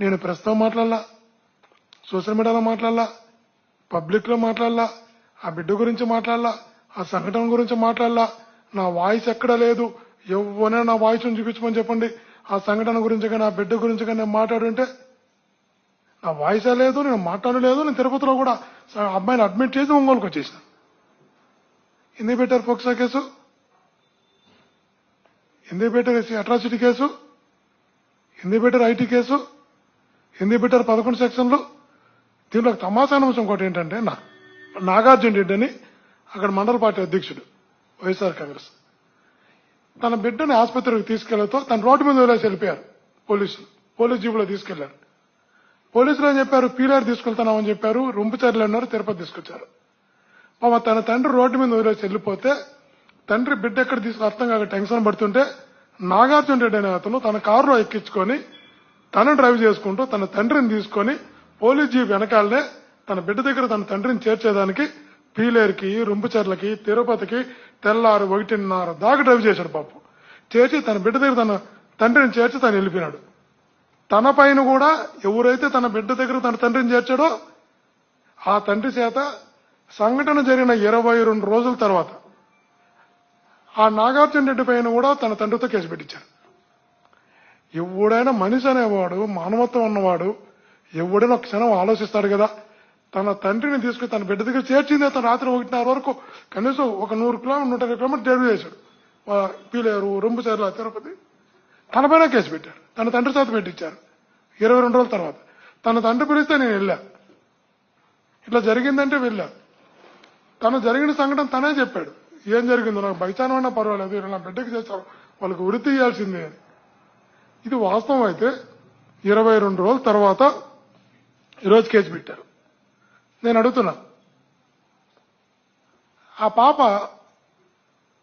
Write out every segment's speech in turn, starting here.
నేను ప్రస్తుతం మాట్లాడలా సోషల్ మీడియాలో మాట్లాడలా పబ్లిక్లో మాట్లాడలా ఆ బిడ్డ గురించి మాట్లాడలా ఆ సంఘటన గురించి మాట్లాడలా. నా వాయిస్ ఎక్కడ లేదు. ఎవరైనా నా వాయిస్ చూపించమని చెప్పండి. ఆ సంఘటన గురించి కానీ ఆ బిడ్డ గురించి కానీ నేను మాట్లాడుంటే నా వాయిసే లేదు నేను మాట్లాడలేదు నేను తిరుపతిలో కూడా అమ్మాయిని అడ్మిట్ చేసి ఒంగోలుకు వచ్చేసిన. ఎందుకు పెట్టారు పోక్సా కేసు? ఎందుకు పెట్టారు అట్రాసిటీ కేసు? ఎందుకు పెట్టారు ఐటీ కేసు? ఎందుకు పెట్టారు పదకొండు సెక్షన్లు. దీంట్లో తమాసాన అంశం ఇంకోటి ఏంటంటే నా నాగార్జున రెడ్డి అని అక్కడ మండల పార్టీ అధ్యక్షుడు వైఎస్ఆర్ కాంగ్రెస్. తన బిడ్డని ఆసుపత్రికి తీసుకెళ్ళతో తన రోడ్డు మీద వదిలేసి వెళ్ళిపోయారు పోలీసులు. పోలీస్ జీబులో తీసుకెళ్ళారు. పోలీసులు ఏం చెప్పారు? పీలార్ తీసుకెళ్తున్నామని చెప్పారు. రొంపుచర్లు అన్నారు తిరుపతి తీసుకొచ్చారు. పాప తన తండ్రి రోడ్డు మీద వదిలేసి వెళ్ళిపోతే తండ్రి బిడ్డ ఎక్కడ తీసుకు అర్థం కాక టెన్షన్ పడుతుంటే నాగార్జున రెడ్డి అనే అతను తన కారులో ఎక్కించుకొని తను డ్రైవ్ చేసుకుంటూ తన తండ్రిని తీసుకొని పోలీస్ జీప్ వెనకాలనే తన బిడ్డ దగ్గర తన తండ్రిని చేర్చేదానికి పీలేరుకి రుంపుచర్లకి తిరుపతికి తెల్లారు ఒకటిన్నర దాకా డ్రైవ్ చేశాడు పాపం. చేర్చి తన బిడ్డ దగ్గర తన తండ్రిని చేర్చి తను వెళ్ళిపోయినాడు. తన పైన కూడా ఎవరైతే తన బిడ్డ దగ్గర తన తండ్రిని చేర్చాడో ఆ తండ్రి చేత సంఘటన జరిగిన ఇరవై రెండు రోజుల తర్వాత ఆ నాగార్జున రెడ్డి పైన కూడా తన తండ్రితో కేసు పెట్టించారు. ఎవడైనా మనిషి అనేవాడు మానవత్వం ఉన్నవాడు ఎవడైనా ఒక క్షణం ఆలోచిస్తాడు కదా. తన తండ్రిని తీసుకుని తన బిడ్డ దగ్గర చేర్చిందే తను రాత్రి ఒకటిన్నర వరకు కనీసం ఒక నూరు కిలోమీటర్ నూట ఇరవై కిలోమీటర్ డ్రైవ్ చేశాడు. ఆ పీలేరు రొంపుచేర్ల తిరుపతి. తన పైన కేసు పెట్టాడు. తన తండ్రి చేత పెట్టించారు. ఇరవై రెండు రోజుల తర్వాత. తన తండ్రి పిలిస్తే నేను వెళ్ళా. ఇట్లా జరిగిందంటే వెళ్ళా. తను జరిగిన సంఘటన తనే చెప్పాడు. ఏం జరిగిందో నాకు బైచానం పర్వాలేదు ఇలా నా బిడ్డకి చేశారు వాళ్ళకి ఉరి తీయాల్సిందే అని. ఇది వాస్తవం అయితే ఇరవై రెండు రోజుల తర్వాత ఈరోజు కేసు పెట్టారు. నేను అడుగుతున్నా. ఆ పాప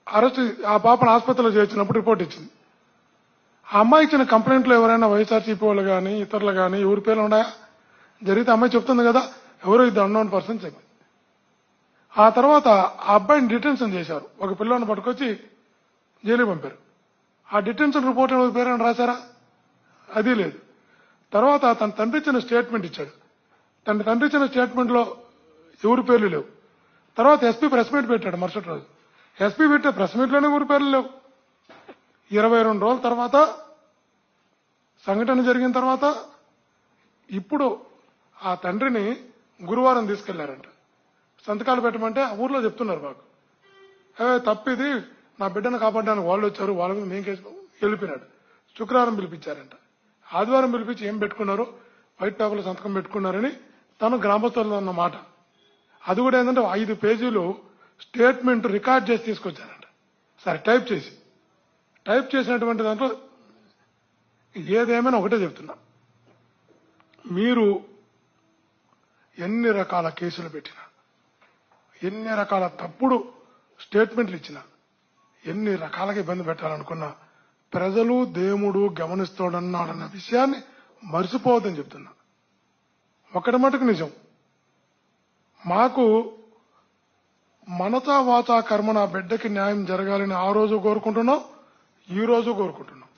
అరెస్ట్ ఆ పాపను ఆసుపత్రిలో చేర్చినప్పుడు రిపోర్ట్ ఇచ్చింది. ఆ అమ్మాయి ఇచ్చిన కంప్లైంట్లో ఎవరైనా వైఎస్ఆర్సీపీ వాళ్ళు కానీ ఇతరులు కానీ ఎవరి పేర్లు ఉన్నాయా? జరిగితే అమ్మాయి చెప్తుంది కదా ఎవరో ఇది అన్నోన్ పర్సన్ చెప్పింది ఆ తర్వాత ఆ అబ్బాయిని డిటెన్షన్ చేశారు. ఒక పిల్లని పట్టుకొచ్చి జైలు పంపారు. ఆ డిటెన్షన్ రిపోర్ట్ పేరు రాశారా? అది లేదు. తర్వాత తన తండ్రి ఇచ్చిన స్టేట్మెంట్ ఇచ్చాడు. తన తండ్రి ఇచ్చిన స్టేట్మెంట్లో ఎవరి పేర్లు లేవు. తర్వాత ఎస్పీ ప్రెస్ మీట్ పెట్టాడు మరుసటి రోజు. ఎస్పీ పెట్టే ప్రెస్ మీట్లోనే ఎవరి పేర్లు లేవు. ఇరవై రెండు రోజుల తర్వాత సంఘటన జరిగిన తర్వాత ఇప్పుడు ఆ తండ్రిని గురువారం తీసుకెళ్ళారంట. సంతకాలు పెట్టమంటే ఆ ఊర్లో చెప్తున్నారు మాకు. తప్పిది నా బిడ్డను కాపాడడానికి వాళ్ళు వచ్చారు వాళ్ళ మీద మేము కేసు వెళ్ళిపోయినాడు. శుక్రవారం పిలిపించారంట. ఆదివారం పిలిపించి ఏం పెట్టుకున్నారు వైట్ పేపర్లో సంతకం పెట్టుకున్నారని తను గ్రామస్తులు అన్నమాట అది కూడా ఏంటంటే ఐదు పేజీలు స్టేట్మెంట్ రికార్డ్ చేసి తీసుకొచ్చారంట. సరే టైప్ చేసి. టైప్ చేసినటువంటి దాంట్లో ఏదేమైనా ఒకటే చెప్తున్నా. మీరు ఎన్ని రకాల కేసులు పెట్టినా ఎన్ని రకాల తప్పుడు స్టేట్మెంట్లు ఇచ్చినా ఎన్ని రకాలుగా ఇబ్బంది పెట్టాలనుకున్నా ప్రజలు దేవుడు గమనిస్తాడన్నాడన్న విషయాన్ని మర్చిపోవద్దని చెప్తున్నా. ఒకటి మటుకు నిజం. మాకు మనతా వాచా కర్మ నా బిడ్డకి న్యాయం జరగాలని ఆ రోజు కోరుకుంటున్నాం ఈ రోజు కోరుకుంటున్నాం.